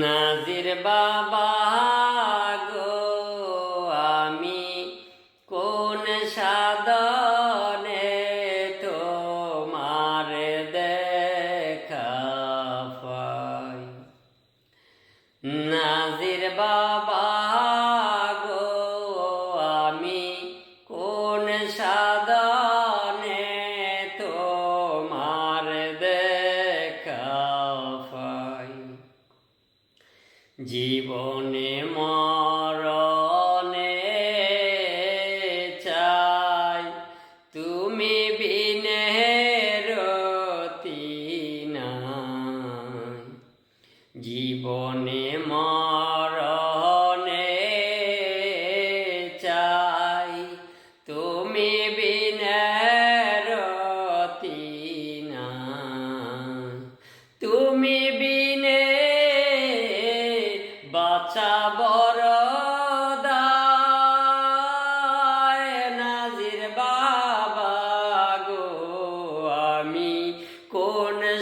নাজির বাবা জীবনে মরণে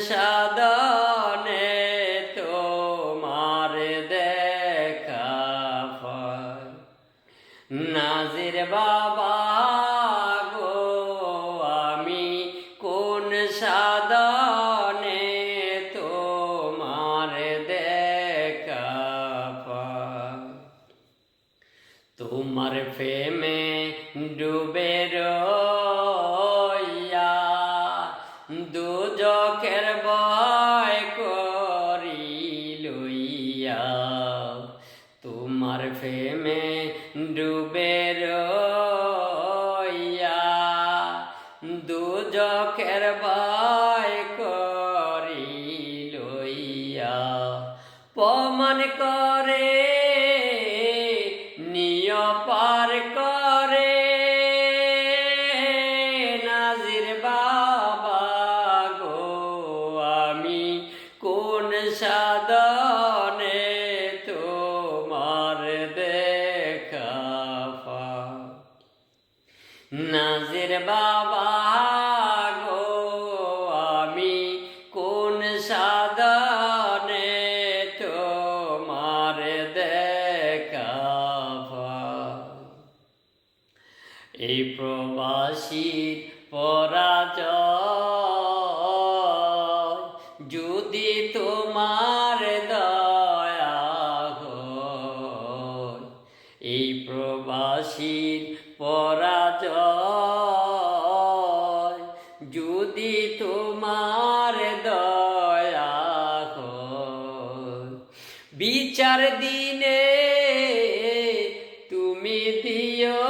সাধনে তোমার দেখা নাজির বাবা গো, আমি কোন সাধনে তোমার দেখা তোমার প্রেমে ডুবে রইয়া তোমার ফেমে ডুবে রইয়া। দুজকের ভয় করি লইয়া। পমান করে নিয় পার করে নাজির বাবা গো আমি কোন সাধনে তোমার দেখা এই প্রবাসী পরাজয় বিচার দিনে তুমি দিও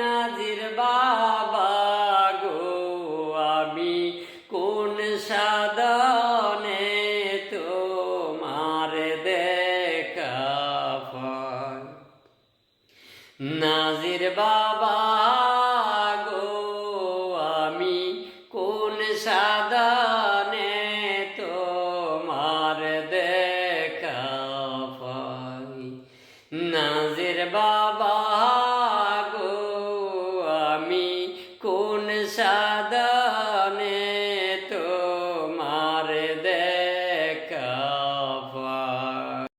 নাজির বাবা গো, আমি কোন সাধনে তোমার দেখা নাজির বাবা গো, আমি কোন সাধনে বাবা গো আমি কোন সাদা